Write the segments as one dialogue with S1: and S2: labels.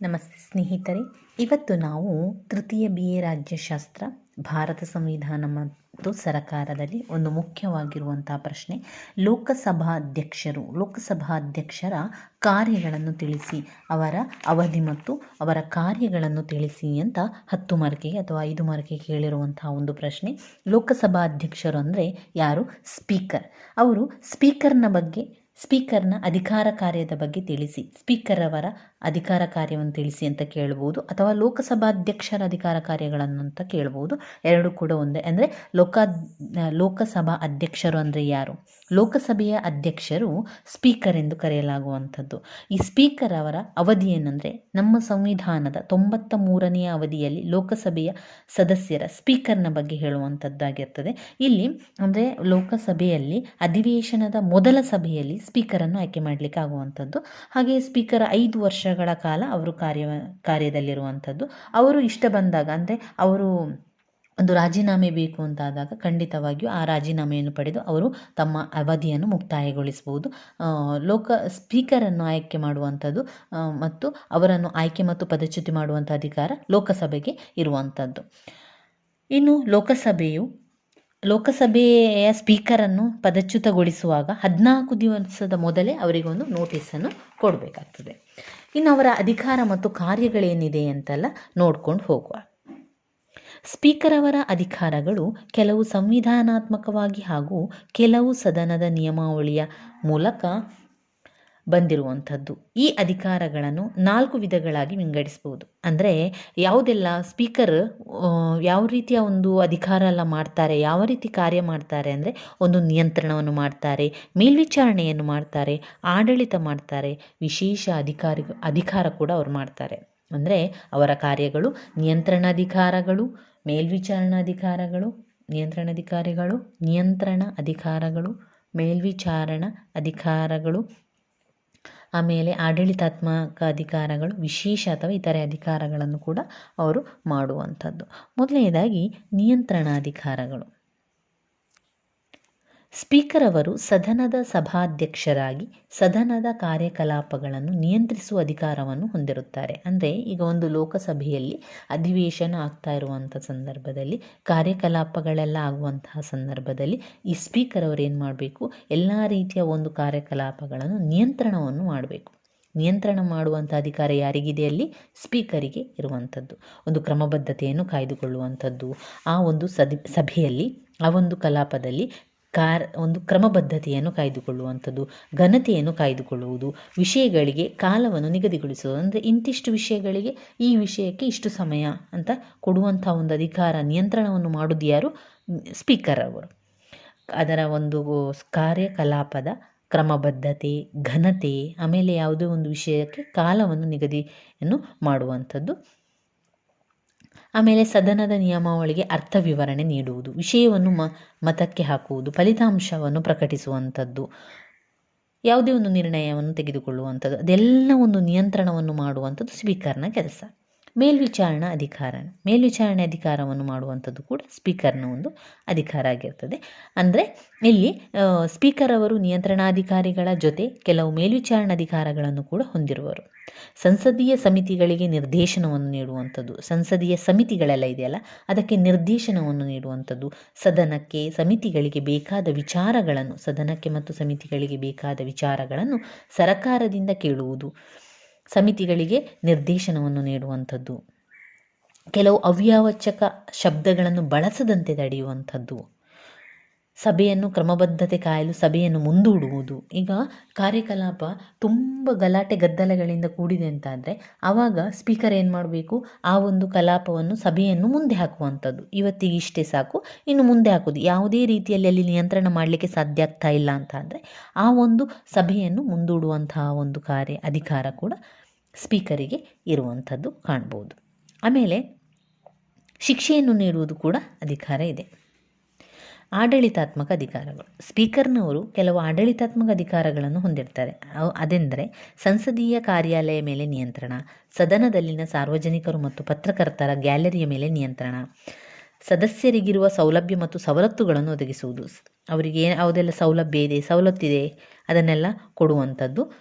S1: ನಮಸ್ತೆ ಸ್ನೇಹಿತರೆ. ಇವತ್ತು ನಾವು ತೃತೀಯ ಬಿ ಎ ರಾಜ್ಯಶಾಸ್ತ್ರ, ಭಾರತ ಸಂವಿಧಾನ ಮತ್ತು ಸರಕಾರದಲ್ಲಿ ಒಂದು ಮುಖ್ಯವಾಗಿರುವಂತಹ ಪ್ರಶ್ನೆ. ಲೋಕಸಭಾ ಅಧ್ಯಕ್ಷರು, ಲೋಕಸಭಾ ಅಧ್ಯಕ್ಷರ ಕಾರ್ಯಗಳನ್ನು ತಿಳಿಸಿ, ಅವರ ಅವಧಿ ಮತ್ತು ಅವರ ಕಾರ್ಯಗಳನ್ನು ತಿಳಿಸಿ ಅಂತ ಹತ್ತು ಮಾರ್ಕಿಗೆ ಅಥವಾ ಐದು ಮಾರ್ಕಿಗೆ ಕೇಳಿರುವಂತಹ ಒಂದು ಪ್ರಶ್ನೆ. ಲೋಕಸಭಾ ಅಧ್ಯಕ್ಷರು ಅಂದರೆ ಯಾರು? ಸ್ಪೀಕರ್. ಅವರು ಸ್ಪೀಕರ್ನ ಬಗ್ಗೆ ಸ್ಪೀಕರ್ನ ಅಧಿಕಾರ ಕಾರ್ಯದ ಬಗ್ಗೆ ತಿಳಿಸಿ. ಸ್ಪೀಕರ್ ಅವರ ಅಧಿಕಾರ ಕಾರ್ಯವನ್ನು ತಿಳಿಸಿ ಅಂತ ಕೇಳ್ಬೋದು ಅಥವಾ ಲೋಕಸಭಾಧ್ಯಕ್ಷರ ಅಧಿಕಾರ ಕಾರ್ಯಗಳನ್ನು ಅಂತ ಕೇಳ್ಬೋದು. ಎರಡು ಕೂಡ ಒಂದೇ. ಅಂದರೆ ಲೋಕ ಲೋಕಸಭಾ ಅಧ್ಯಕ್ಷರು ಅಂದರೆ ಯಾರು? ಲೋಕಸಭೆಯ ಅಧ್ಯಕ್ಷರು ಸ್ಪೀಕರ್ ಎಂದು ಕರೆಯಲಾಗುವಂಥದ್ದು. ಈ ಸ್ಪೀಕರ್ ಅವರ ಅವಧಿ ಏನಂದರೆ ನಮ್ಮ ಸಂವಿಧಾನದ ತೊಂಬತ್ತ ಮೂರನೆಯ ಅವಧಿಯಲ್ಲಿ ಲೋಕಸಭೆಯ ಸದಸ್ಯರ ಸ್ಪೀಕರ್ನ ಬಗ್ಗೆ ಹೇಳುವಂಥದ್ದಾಗಿರ್ತದೆ. ಇಲ್ಲಿ ಅಂದರೆ ಲೋಕಸಭೆಯಲ್ಲಿ ಅಧಿವೇಶನದ ಮೊದಲ ಸಭೆಯಲ್ಲಿ ಸ್ಪೀಕರನ್ನು ಆಯ್ಕೆ ಮಾಡಲಿಕ್ಕೆ ಆಗುವಂಥದ್ದು. ಹಾಗೆ ಸ್ಪೀಕರ್ ಐದು ವರ್ಷಗಳ ಕಾಲ ಅವರು ಕಾರ್ಯ, ಕಾರ್ಯದಲ್ಲಿರುವಂಥದ್ದು. ಅವರು ಇಷ್ಟ ಬಂದಾಗ, ಅಂದರೆ ಅವರು ಒಂದು ರಾಜೀನಾಮೆ ಬೇಕು ಅಂತಾದಾಗ ಖಂಡಿತವಾಗಿಯೂ ಆ ರಾಜೀನಾಮೆಯನ್ನು ಪಡೆದು ಅವರು ತಮ್ಮ ಅವಧಿಯನ್ನು ಮುಕ್ತಾಯಗೊಳಿಸಬಹುದು. ಲೋಕ, ಸ್ಪೀಕರನ್ನು ಆಯ್ಕೆ ಮಾಡುವಂಥದ್ದು ಮತ್ತು ಅವರನ್ನು ಆಯ್ಕೆ ಮತ್ತು ಪದಚ್ಯುತಿ ಮಾಡುವಂಥ ಅಧಿಕಾರ ಲೋಕಸಭೆಗೆ ಇರುವಂಥದ್ದು. ಇನ್ನು ಲೋಕಸಭೆಯು ಲೋಕಸಭೆಯ ಸ್ಪೀಕರನ್ನು ಪದಚ್ಯುತಗೊಳಿಸುವಾಗ ಹದಿನಾಲ್ಕು ದಿವಸದ ಮೊದಲೇ ಅವರಿಗೊಂದು ನೋಟಿಸನ್ನು ಕೊಡಬೇಕಾಗ್ತದೆ. ಇನ್ನು ಅವರ ಅಧಿಕಾರ ಮತ್ತು ಕಾರ್ಯಗಳೇನಿದೆ ಅಂತೆಲ್ಲ ನೋಡ್ಕೊಂಡು ಹೋಗುವ. ಸ್ಪೀಕರ್ ಅವರ ಅಧಿಕಾರಗಳು ಕೆಲವು ಸಂವಿಧಾನಾತ್ಮಕವಾಗಿ ಹಾಗೂ ಕೆಲವು ಸದನದ ನಿಯಮಾವಳಿಯ ಮೂಲಕ ಬಂದಿರುವಂಥದ್ದು. ಈ ಅಧಿಕಾರಗಳನ್ನು ನಾಲ್ಕು ವಿಧಗಳಾಗಿ ವಿಂಗಡಿಸ್ಬೋದು. ಅಂದರೆ ಯಾವುದೆಲ್ಲ ಸ್ಪೀಕರ್ ಯಾವ ರೀತಿಯ ಒಂದು ಅಧಿಕಾರ ಎಲ್ಲ ಮಾಡ್ತಾರೆ, ಯಾವ ರೀತಿ ಕಾರ್ಯ ಮಾಡ್ತಾರೆ ಅಂದರೆ ಒಂದು ನಿಯಂತ್ರಣವನ್ನು ಮಾಡ್ತಾರೆ, ಮೇಲ್ವಿಚಾರಣೆಯನ್ನು ಮಾಡ್ತಾರೆ, ಆಡಳಿತ ಮಾಡ್ತಾರೆ, ವಿಶೇಷ ಅಧಿಕಾರಿ, ಅಧಿಕಾರ ಕೂಡ ಅವರು ಮಾಡ್ತಾರೆ. ಅಂದರೆ ಅವರ ಕಾರ್ಯಗಳು ನಿಯಂತ್ರಣಾಧಿಕಾರಗಳು ಮೇಲ್ವಿಚಾರಣಾಧಿಕಾರಗಳು ನಿಯಂತ್ರಣಾಧಿಕಾರಿಗಳು ನಿಯಂತ್ರಣ ಅಧಿಕಾರಗಳು, ಮೇಲ್ವಿಚಾರಣ ಅಧಿಕಾರಗಳು ಆಮೇಲೆ ಆಡಳಿತಾತ್ಮಕ ಅಧಿಕಾರಗಳು ವಿಶೇಷ ಅಥವಾ ಇತರೆ ಅಧಿಕಾರಗಳನ್ನು ಕೂಡ ಅವರು ಮಾಡುವಂಥದ್ದು. ಮೊದಲನೇದಾಗಿ ನಿಯಂತ್ರಣಾಧಿಕಾರಗಳು. ಸ್ಪೀಕರ್ ಅವರು ಸದನದ ಸಭಾಧ್ಯಕ್ಷರಾಗಿ ಸದನದ ಕಾರ್ಯಕಲಾಪಗಳನ್ನು ನಿಯಂತ್ರಿಸುವ ಅಧಿಕಾರವನ್ನು ಹೊಂದಿರುತ್ತಾರೆ. ಅಂದರೆ ಈಗ ಒಂದು ಲೋಕಸಭೆಯಲ್ಲಿ ಅಧಿವೇಶನ ಆಗ್ತಾ ಇರುವಂಥ ಸಂದರ್ಭದಲ್ಲಿ, ಕಾರ್ಯಕಲಾಪಗಳೆಲ್ಲ ಆಗುವಂತಹ ಸಂದರ್ಭದಲ್ಲಿ ಈ ಸ್ಪೀಕರ್ ಅವರು ಏನು ಮಾಡಬೇಕು? ಎಲ್ಲ ರೀತಿಯ ಒಂದು ಕಾರ್ಯಕಲಾಪಗಳನ್ನು ನಿಯಂತ್ರಣವನ್ನು ಮಾಡಬೇಕು. ನಿಯಂತ್ರಣ ಮಾಡುವಂಥ ಅಧಿಕಾರ ಯಾರಿಗಿದೆ ಅಲ್ಲಿ? ಸ್ಪೀಕರಿಗೆ ಇರುವಂಥದ್ದು. ಒಂದು ಕ್ರಮಬದ್ಧತೆಯನ್ನು ಕಾಯ್ದುಕೊಳ್ಳುವಂಥದ್ದು. ಆ ಒಂದು ಸದ, ಸಭೆಯಲ್ಲಿ, ಆ ಒಂದು ಕಲಾಪದಲ್ಲಿ ಕಾರ್, ಒಂದು ಕ್ರಮಬದ್ಧತೆಯನ್ನು ಕಾಯ್ದುಕೊಳ್ಳುವಂಥದ್ದು, ಘನತೆಯನ್ನು ಕಾಯ್ದುಕೊಳ್ಳುವುದು, ವಿಷಯಗಳಿಗೆ ಕಾಲವನ್ನು ನಿಗದಿಗೊಳಿಸುವುದು. ಅಂದರೆ ಇಂತಿಷ್ಟು ವಿಷಯಗಳಿಗೆ ಈ ವಿಷಯಕ್ಕೆ ಇಷ್ಟು ಸಮಯ ಅಂತ ಕೊಡುವಂಥ ಒಂದು ಅಧಿಕಾರ, ನಿಯಂತ್ರಣವನ್ನು ಮಾಡೋದು ಯಾರು? ಸ್ಪೀಕರ್ ಅವರು. ಅದರ ಒಂದು ಕಾರ್ಯಕಲಾಪದ ಕ್ರಮಬದ್ಧತೆ, ಘನತೆ, ಆಮೇಲೆ ಯಾವುದೇ ಒಂದು ವಿಷಯಕ್ಕೆ ಕಾಲವನ್ನು ನಿಗದಿಯನ್ನು ಮಾಡುವಂಥದ್ದು. ಆಮೇಲೆ ಸದನದ ನಿಯಮಾವಳಿಗೆ ಅರ್ಥ ವಿವರಣೆ ನೀಡುವುದು. ವಿಷಯವನ್ನು ಮ, ಮತಕ್ಕೆ ಹಾಕುವುದು, ಫಲಿತಾಂಶವನ್ನು ಪ್ರಕಟಿಸುವಂಥದ್ದು, ಯಾವುದೇ ಒಂದು ನಿರ್ಣಯವನ್ನು ತೆಗೆದುಕೊಳ್ಳುವಂಥದ್ದು, ಅದೆಲ್ಲ ಒಂದು ನಿಯಂತ್ರಣವನ್ನು ಮಾಡುವಂಥದ್ದು ಸ್ಪೀಕರ್ನ ಕೆಲಸ. ಮೇಲ್ವಿಚಾರಣಾ ಅಧಿಕಾರ ಮೇಲ್ವಿಚಾರಣೆ ಅಧಿಕಾರವನ್ನು ಮಾಡುವಂಥದ್ದು ಕೂಡ ಸ್ಪೀಕರ್ನ ಒಂದು ಅಧಿಕಾರ ಆಗಿರ್ತದೆ. ಅಂದರೆ ಇಲ್ಲಿ ಸ್ಪೀಕರ್ ಅವರು ನಿಯಂತ್ರಣಾಧಿಕಾರಿಗಳ ಜೊತೆ ಕೆಲವು ಮೇಲ್ವಿಚಾರಣಾ ಅಧಿಕಾರಗಳನ್ನು ಕೂಡ ಹೊಂದಿರುವರು ಸಂಸದೀಯ ಸಮಿತಿಗಳಿಗೆ ನಿರ್ದೇಶನವನ್ನು ನೀಡುವಂಥದ್ದು, ಸಂಸದೀಯ ಸಮಿತಿಗಳೆಲ್ಲ ಇದೆಯಲ್ಲ, ಅದಕ್ಕೆ ನಿರ್ದೇಶನವನ್ನು ನೀಡುವಂಥದ್ದು, ಸದನಕ್ಕೆ ಸಮಿತಿಗಳಿಗೆ ಬೇಕಾದ ವಿಚಾರಗಳನ್ನು, ಸದನಕ್ಕೆ ಮತ್ತು ಸಮಿತಿಗಳಿಗೆ ಬೇಕಾದ ವಿಚಾರಗಳನ್ನು ಸರಕಾರದಿಂದ ಕೇಳುವುದು. ಸಮಿತಿಗಳಿಗೆ ನಿರ್ದೇಶನವನ್ನು ನೀಡುವಂಥದ್ದು. ಕೆಲವು ಅವ್ಯಾವಚಕ ಶಬ್ದಗಳನ್ನು ಬಳಸದಂತೆ ತಡೆಯುವಂಥದ್ದು. ಸಭೆಯನ್ನು ಕ್ರಮಬದ್ಧತೆ ಕಾಯಲು, ಸಭೆಯನ್ನು ಮುಂದೂಡುವುದು. ಈಗ ಕಾರ್ಯಕಲಾಪ ತುಂಬ ಗಲಾಟೆ ಗದ್ದಲಗಳಿಂದ ಕೂಡಿದೆ ಅಂತಾದರೆ, ಆವಾಗ ಸ್ಪೀಕರ್ ಏನು ಮಾಡಬೇಕು? ಆ ಒಂದು ಕಲಾಪವನ್ನು ಸಭೆಯನ್ನು ಮುಂದೆ ಹಾಕುವಂಥದ್ದು. ಇವತ್ತಿಗೆ ಇಷ್ಟೇ ಸಾಕು, ಇನ್ನು ಮುಂದೆ ಹಾಕೋದು ಯಾವುದೇ ರೀತಿಯಲ್ಲಿ ಅಲ್ಲಿ ನಿಯಂತ್ರಣ ಮಾಡಲಿಕ್ಕೆ ಸಾಧ್ಯ ಆಗ್ತಾ ಇಲ್ಲ ಅಂತ ಆ ಒಂದು ಸಭೆಯನ್ನು ಮುಂದೂಡುವಂತಹ ಒಂದು ಕಾರ್ಯ, ಅಧಿಕಾರ ಕೂಡ ಸ್ಪೀಕರಿಗೆ ಇರುವಂಥದ್ದು ಕಾಣ್ಬೋದು. ಆಮೇಲೆ ಶಿಕ್ಷೆಯನ್ನು ನೀಡುವುದು ಕೂಡ ಅಧಿಕಾರ ಇದೆ. ಆಡಳಿತಾತ್ಮಕ ಅಧಿಕಾರಗಳು. ಸ್ಪೀಕರ್ನವರು ಕೆಲವು ಆಡಳಿತಾತ್ಮಕ ಅಧಿಕಾರಗಳನ್ನು ಹೊಂದಿರ್ತಾರೆ. ಅದೆಂದರೆ ಸಂಸದೀಯ ಕಾರ್ಯಾಲಯ ಮೇಲೆ ನಿಯಂತ್ರಣ, ಸದನದಲ್ಲಿನ ಸಾರ್ವಜನಿಕರು ಮತ್ತು ಪತ್ರಕರ್ತರ ಗ್ಯಾಲರಿಯ ಮೇಲೆ ನಿಯಂತ್ರಣ, ಸದಸ್ಯರಿಗಿರುವ ಸೌಲಭ್ಯ ಮತ್ತು ಸವಲತ್ತುಗಳನ್ನು ಒದಗಿಸುವುದು. ಅವರಿಗೆ ಯಾವುದೆಲ್ಲ ಸೌಲಭ್ಯ ಇದೆ ಸವಲತ್ತಿದೆ ಅದನ್ನೆಲ್ಲ ಕೊಡುವಂಥದ್ದು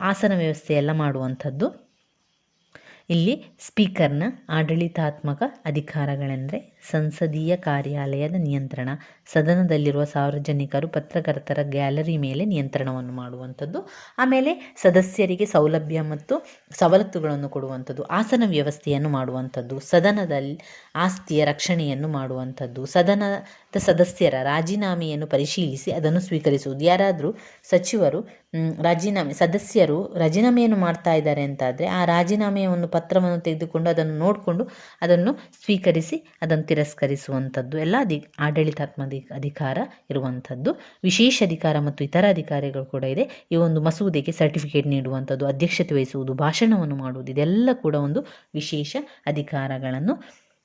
S1: ಆಸನ ವ್ಯವಸ್ಥೆ ಎಲ್ಲ ಮಾಡುವಂಥದ್ದು. ಇಲ್ಲಿ ಸ್ಪೀಕರ್ನ ಆಡಳಿತಾತ್ಮಕ ಅಧಿಕಾರಗಳೆಂದರೆ ಸಂಸದೀಯ ಕಾರ್ಯಾಲಯದ ನಿಯಂತ್ರಣ. ಸದನದಲ್ಲಿರುವ ಸಾರ್ವಜನಿಕರು ಪತ್ರಕರ್ತರ ಗ್ಯಾಲರಿ ಮೇಲೆ ನಿಯಂತ್ರಣವನ್ನು ಮಾಡುವಂಥದ್ದು. ಆಮೇಲೆ ಸದಸ್ಯರಿಗೆ ಸೌಲಭ್ಯ ಮತ್ತು ಸವಲತ್ತುಗಳನ್ನು ಕೊಡುವಂಥದ್ದು. ಆಸನ ವ್ಯವಸ್ಥೆಯನ್ನು ಮಾಡುವಂಥದ್ದು. ಸದನದಲ್ಲಿ ಆಸ್ತಿಯ ರಕ್ಷಣೆಯನ್ನು ಮಾಡುವಂಥದ್ದು. ಸದನದ ಸದಸ್ಯರ ರಾಜೀನಾಮೆಯನ್ನು ಪರಿಶೀಲಿಸಿ ಅದನ್ನು ಸ್ವೀಕರಿಸುವುದು. ಯಾರಾದರೂ ಸಚಿವರು ರಾಜೀನಾಮೆ, ಸದಸ್ಯರು ರಾಜೀನಾಮೆಯನ್ನು ಮಾಡ್ತಾ ಇದ್ದಾರೆ ಅಂತಾದರೆ ಆ ರಾಜೀನಾಮೆಯ ಒಂದು ಪತ್ರವನ್ನು ತೆಗೆದುಕೊಂಡು ಅದನ್ನು ನೋಡಿಕೊಂಡು ಅದನ್ನು ಸ್ವೀಕರಿಸಿ ಅದನ್ನು ತಿರಸ್ಕರಿಸುವಂಥದ್ದು, ಎಲ್ಲ ಅಧಿ ಆಡಳಿತಾತ್ಮಕ ಅಧಿಕಾರ ಇರುವಂಥದ್ದು, ವಿಶೇಷ ಅಧಿಕಾರ ಮತ್ತು ಇತರ ಅಧಿಕಾರಿಗಳು ಕೂಡ ಇದೆ. ಈ ಒಂದು ಮಸೂದೆಗೆ ಸರ್ಟಿಫಿಕೇಟ್ ನೀಡುವಂಥದ್ದು, ಅಧ್ಯಕ್ಷತೆ ವಹಿಸುವುದು, ಭಾಷಣವನ್ನು ಮಾಡುವುದು, ಇದೆಲ್ಲ ಕೂಡ ಒಂದು ವಿಶೇಷ ಅಧಿಕಾರಗಳನ್ನು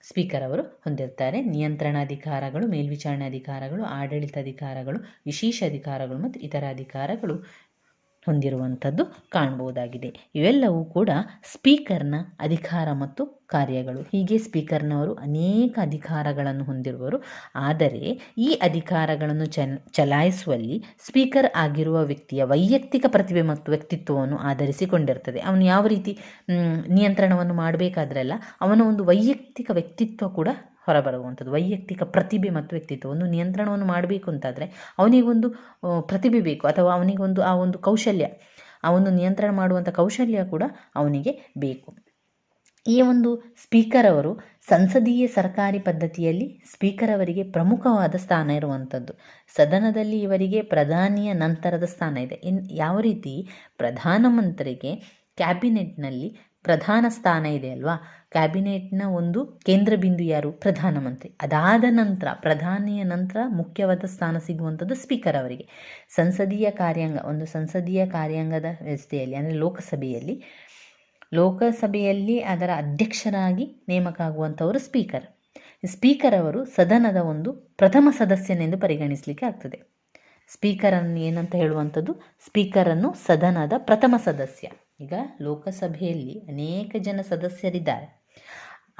S1: ಸ್ಪೀಕರ್ ಅವರು ಹೊಂದಿರ್ತಾರೆ. ನಿಯಂತ್ರಣ ಅಧಿಕಾರಗಳು, ಮೇಲ್ವಿಚಾರಣೆ ಅಧಿಕಾರಗಳು, ಆಡಳಿತ ಅಧಿಕಾರಗಳು, ವಿಶೇಷ ಅಧಿಕಾರಗಳು ಮತ್ತು ಇತರ ಅಧಿಕಾರಗಳು ಹೊಂದಿರುವಂಥದ್ದು ಕಾಣ್ಬೋದಾಗಿದೆ ಇವೆಲ್ಲವೂ ಕೂಡ ಸ್ಪೀಕರ್ನ ಅಧಿಕಾರ ಮತ್ತು ಕಾರ್ಯಗಳು. ಹೀಗೆ ಸ್ಪೀಕರ್ನವರು ಅನೇಕ ಅಧಿಕಾರಗಳನ್ನು ಹೊಂದಿರುವರು. ಆದರೆ ಈ ಅಧಿಕಾರಗಳನ್ನು ಚಲ್ ಚಲಾಯಿಸುವಲ್ಲಿ ಸ್ಪೀಕರ್ ಆಗಿರುವ ವ್ಯಕ್ತಿಯ ವೈಯಕ್ತಿಕ ಪ್ರತಿಭೆ ಮತ್ತು ವ್ಯಕ್ತಿತ್ವವನ್ನು ಆಧರಿಸಿಕೊಂಡಿರ್ತದೆ. ಅವನು ಯಾವ ರೀತಿ ನಿಯಂತ್ರಣವನ್ನು ಮಾಡಬೇಕಾದ್ರಲ್ಲ ಅವನ ಒಂದು ವೈಯಕ್ತಿಕ ವ್ಯಕ್ತಿತ್ವ ಕೂಡ ಹೊರಬರುವಂಥದ್ದು. ವೈಯಕ್ತಿಕ ಪ್ರತಿಭೆ ಮತ್ತು ವ್ಯಕ್ತಿತ್ವ. ಒಂದು ನಿಯಂತ್ರಣವನ್ನು ಮಾಡಬೇಕು ಅಂತಾದರೆ ಅವನಿಗೊಂದು ಪ್ರತಿಭೆ ಬೇಕು. ಅಥವಾ ಅವನಿಗೊಂದು ಆ ಒಂದು ಕೌಶಲ್ಯ. ಆ ಒಂದು ನಿಯಂತ್ರಣ ಮಾಡುವಂಥ ಕೌಶಲ್ಯ ಕೂಡ ಅವನಿಗೆ ಬೇಕು. ಈ ಒಂದು ಸ್ಪೀಕರ್ ಅವರು ಸಂಸದೀಯ ಸರ್ಕಾರಿ ಪದ್ಧತಿಯಲ್ಲಿ ಸ್ಪೀಕರ್ ಅವರಿಗೆ ಪ್ರಮುಖವಾದ ಸ್ಥಾನ ಇರುವಂಥದ್ದು. ಸದನದಲ್ಲಿ ಇವರಿಗೆ ಪ್ರಧಾನಿಯ ನಂತರದ ಸ್ಥಾನ ಇದೆ. ಇನ್, ಯಾವ ರೀತಿ? ಪ್ರಧಾನಮಂತ್ರಿಗೆ ಕ್ಯಾಬಿನೆಟ್ನಲ್ಲಿ ಪ್ರಧಾನ ಸ್ಥಾನ ಇದೆ ಅಲ್ವಾ? ಕ್ಯಾಬಿನೆಟ್ನ ಒಂದು ಕೇಂದ್ರ ಬಿಂದು ಯಾರು? ಪ್ರಧಾನಮಂತ್ರಿ. ಅದಾದ ನಂತರ, ಪ್ರಧಾನಿಯ ನಂತರ ಮುಖ್ಯವಾದ ಸ್ಥಾನ ಸಿಗುವಂಥದ್ದು ಸ್ಪೀಕರ್ ಅವರಿಗೆ. ಸಂಸದೀಯ ಕಾರ್ಯಾಂಗ, ಒಂದು ಸಂಸದೀಯ ಕಾರ್ಯಾಂಗದ ವ್ಯವಸ್ಥೆಯಲ್ಲಿ, ಅಂದರೆ ಲೋಕಸಭೆಯಲ್ಲಿ ಲೋಕಸಭೆಯಲ್ಲಿ ಅದರ ಅಧ್ಯಕ್ಷರಾಗಿ ನೇಮಕ ಆಗುವಂಥವರು ಸ್ಪೀಕರ್. ಸ್ಪೀಕರ್ ಅವರು ಸದನದ ಒಂದು ಪ್ರಥಮ ಸದಸ್ಯನೆಂದು ಪರಿಗಣಿಸಲಿಕ್ಕೆ ಆಗ್ತದೆ. ಸ್ಪೀಕರನ್ನು ಏನಂತ ಹೇಳುವಂಥದ್ದು? ಸ್ಪೀಕರನ್ನು ಸದನದ ಪ್ರಥಮ ಸದಸ್ಯ. ಈಗ ಲೋಕಸಭೆಯಲ್ಲಿ ಅನೇಕ ಜನ ಸದಸ್ಯರಿದ್ದಾರೆ.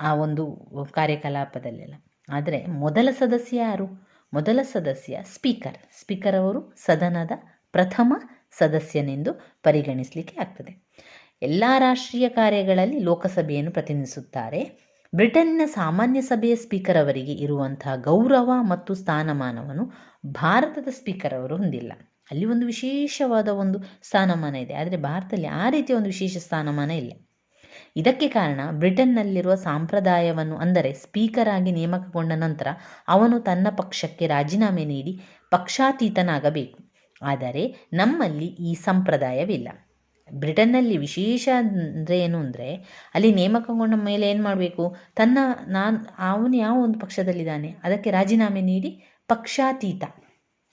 S1: ಆ ಒಂದು ಕಾರ್ಯಕಲಾಪದಲ್ಲೆಲ್ಲ. ಆದರೆ ಮೊದಲ ಸದಸ್ಯ ಯಾರು? ಮೊದಲ ಸದಸ್ಯ ಸ್ಪೀಕರ್. ಸ್ಪೀಕರ್ ಅವರು ಸದನದ ಪ್ರಥಮ ಸದಸ್ಯನೆಂದು ಪರಿಗಣಿಸಲಿಕ್ಕೆ ಆಗ್ತದೆ. ಎಲ್ಲ ರಾಷ್ಟ್ರೀಯ ಕಾರ್ಯಗಳಲ್ಲಿ ಲೋಕಸಭೆಯನ್ನು ಪ್ರತಿನಿಧಿಸುತ್ತಾರೆ. ಬ್ರಿಟನ್ನ ಸಾಮಾನ್ಯ ಸಭೆಯ ಸ್ಪೀಕರ್ ಅವರಿಗೆ ಇರುವಂತಹ ಗೌರವ ಮತ್ತು ಸ್ಥಾನಮಾನವನ್ನು ಭಾರತದ ಸ್ಪೀಕರ್ ಅವರು ಹೊಂದಿಲ್ಲ. ಅಲ್ಲಿ ಒಂದು ವಿಶೇಷವಾದ ಒಂದು ಸ್ಥಾನಮಾನ ಇದೆ. ಆದರೆ ಭಾರತದಲ್ಲಿ ಆ ರೀತಿಯ ಒಂದು ವಿಶೇಷ ಸ್ಥಾನಮಾನ ಇಲ್ಲ. ಇದಕ್ಕೆ ಕಾರಣ ಬ್ರಿಟನ್ನಲ್ಲಿರುವ ಸಾಂಪ್ರದಾಯವನ್ನು ಅಂದರೆ ಸ್ಪೀಕರ್ ಆಗಿ ನೇಮಕಗೊಂಡ ನಂತರ ಅವನು ತನ್ನ ಪಕ್ಷಕ್ಕೆ ರಾಜೀನಾಮೆ ನೀಡಿ ಪಕ್ಷಾತೀತನಾಗಬೇಕು. ಆದರೆ ನಮ್ಮಲ್ಲಿ ಈ ಸಂಪ್ರದಾಯವಿಲ್ಲ. ಬ್ರಿಟನ್ನಲ್ಲಿ ವಿಶೇಷ ಅಂದರೆ ಏನು ಅಂದರೆ ಅಲ್ಲಿ ನೇಮಕಗೊಂಡ ಮೇಲೆ ಏನು ಮಾಡಬೇಕು? ತನ್ನ ನಾನು ಅವನು ಯಾವ ಒಂದು ಪಕ್ಷದಲ್ಲಿದ್ದಾನೆ? ಅದಕ್ಕೆ ರಾಜೀನಾಮೆ ನೀಡಿ ಪಕ್ಷಾತೀತ.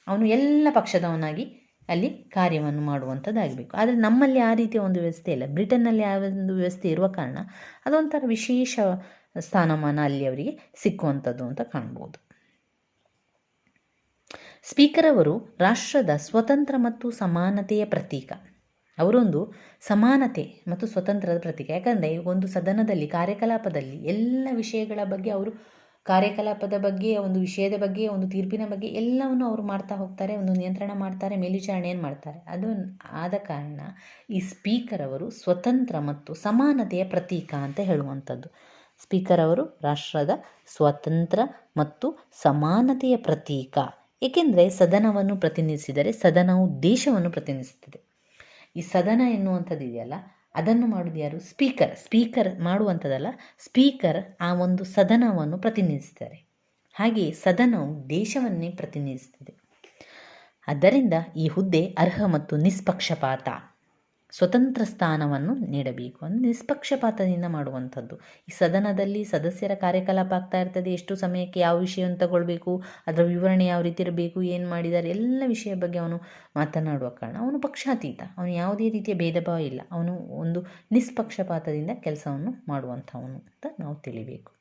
S1: ಅವನು ಎಲ್ಲ ಪಕ್ಷದವನಾಗಿ ಅಲ್ಲಿ ಕಾರ್ಯವನ್ನು ಮಾಡುವಂಥದ್ದಾಗಬೇಕು. ಆದರೆ ನಮ್ಮಲ್ಲಿ ಆ ರೀತಿಯ ಒಂದು ವ್ಯವಸ್ಥೆ ಇಲ್ಲ. ಬ್ರಿಟನ್ನಲ್ಲಿ ಆ ಒಂದು ವ್ಯವಸ್ಥೆ ಇರುವ ಕಾರಣ ಅದೊಂಥರ ವಿಶೇಷ ಸ್ಥಾನಮಾನ ಅಲ್ಲಿ ಅವರಿಗೆ ಸಿಕ್ಕುವಂಥದ್ದು ಅಂತ ಕಾಣ್ಬೋದು. ಸ್ಪೀಕರ್ ಅವರು ರಾಷ್ಟ್ರದ ಸ್ವತಂತ್ರ ಮತ್ತು ಸಮಾನತೆಯ ಪ್ರತೀಕ. ಅವರೊಂದು ಸಮಾನತೆ ಮತ್ತು ಸ್ವತಂತ್ರದ ಪ್ರತೀಕ. ಯಾಕಂದರೆ ಒಂದು ಸದನದಲ್ಲಿ, ಕಾರ್ಯಕಲಾಪದಲ್ಲಿ ಎಲ್ಲ ವಿಷಯಗಳ ಬಗ್ಗೆ ಅವರು ಕಾರ್ಯಕಲಾಪದ ಬಗ್ಗೆ, ಒಂದು ವಿಷಯದ ಬಗ್ಗೆ, ಒಂದು ತೀರ್ಪಿನ ಬಗ್ಗೆ ಎಲ್ಲವನ್ನು ಅವರು ಮಾಡ್ತಾ ಹೋಗ್ತಾರೆ, ಒಂದು ನಿಯಂತ್ರಣ ಮಾಡ್ತಾರೆ ಮೇಲ್ವಿಚಾರಣೆಯನ್ನು ಮಾಡ್ತಾರೆ. ಅದು ಆದ ಕಾರಣ ಈ ಸ್ಪೀಕರ್ ಅವರು ಸ್ವತಂತ್ರ ಮತ್ತು ಸಮಾನತೆಯ ಪ್ರತೀಕ ಅಂತ ಹೇಳುವಂಥದ್ದು. ಸ್ಪೀಕರ್ ಅವರು ರಾಷ್ಟ್ರದ ಸ್ವತಂತ್ರ ಮತ್ತು ಸಮಾನತೆಯ ಪ್ರತೀಕ. ಏಕೆಂದರೆ ಸದನವನ್ನು ಪ್ರತಿನಿಧಿಸಿದರೆ ಸದನವು ದೇಶವನ್ನು ಪ್ರತಿನಿಧಿಸುತ್ತದೆ. ಈ ಸದನ ಎನ್ನುವಂಥದ್ದು ಇದೆಯಲ್ಲ ಅದನ್ನು ಮಾಡೋದು ಯಾರು? ಸ್ಪೀಕರ್ ಸ್ಪೀಕರ್ ಮಾಡುವಂಥದ್ದಲ್ಲ ಸ್ಪೀಕರ್ ಆ ಒಂದು ಸದನವನ್ನು ಪ್ರತಿನಿಧಿಸ್ತಾರೆ. ಹಾಗೆ ಸದನವು ದೇಶವನ್ನೇ ಪ್ರತಿನಿಧಿಸ್ತದೆ ಆದ್ದರಿಂದ ಈ ಹುದ್ದೆ ಅರ್ಹ ಮತ್ತು ನಿಷ್ಪಕ್ಷಪಾತ. ಸ್ವತಂತ್ರ ಸ್ಥಾನವನ್ನು ನೀಡಬೇಕು ಅಂದರೆ ನಿಷ್ಪಕ್ಷಪಾತದಿಂದ ಮಾಡುವಂಥದ್ದು. ಈ ಸದನದಲ್ಲಿ ಸದಸ್ಯರ ಕಾರ್ಯಕಲಾಪ ಆಗ್ತಾ ಇರ್ತದೆ, ಎಷ್ಟು ಸಮಯಕ್ಕೆ ಯಾವ ವಿಷಯವನ್ನು ತಗೊಳ್ಬೇಕು, ಅದರ ವಿವರಣೆ ಯಾವ ರೀತಿ ಇರಬೇಕು, ಏನು ಮಾಡಿದ್ದಾರೆ, ಎಲ್ಲ ವಿಷಯ ಬಗ್ಗೆ ಅವನು ಮಾತನಾಡುವ ಕಾರಣ ಅವನು ಪಕ್ಷಾತೀತ. ಅವನು ಯಾವುದೇ ರೀತಿಯ ಭೇದ ಭಾವ ಇಲ್ಲ. ಅವನು ಒಂದು ನಿಷ್ಪಕ್ಷಪಾತದಿಂದ ಕೆಲಸವನ್ನು ಮಾಡುವಂಥವನು ಅಂತ ನಾವು ತಿಳಿಬೇಕು.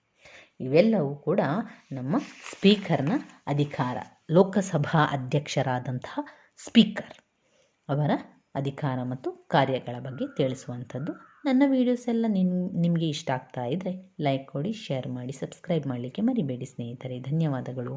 S1: ಇವೆಲ್ಲವೂ ಕೂಡ ನಮ್ಮ ಸ್ಪೀಕರ್ನ ಅಧಿಕಾರ, ಲೋಕಸಭಾ ಅಧ್ಯಕ್ಷರಾದಂತಹ ಸ್ಪೀಕರ್ ಅವರ ಅಧಿಕಾರ ಮತ್ತು ಕಾರ್ಯಗಳ ಬಗ್ಗೆ ತಿಳಿಸುವಂಥದ್ದು. ನನ್ನ ವೀಡಿಯೋಸ್ ಎಲ್ಲ ನಿಮ್ ನಿಮಗೆ ಇಷ್ಟ ಆಗ್ತಾ ಇದ್ದರೆ ಲೈಕ್ ಕೊಡಿ ಶೇರ್ ಮಾಡಿ ಸಬ್ಸ್ಕ್ರೈಬ್ ಮಾಡಲಿಕ್ಕೆ ಮರಿಬೇಡಿ ಸ್ನೇಹಿತರೆ. ಧನ್ಯವಾದಗಳು.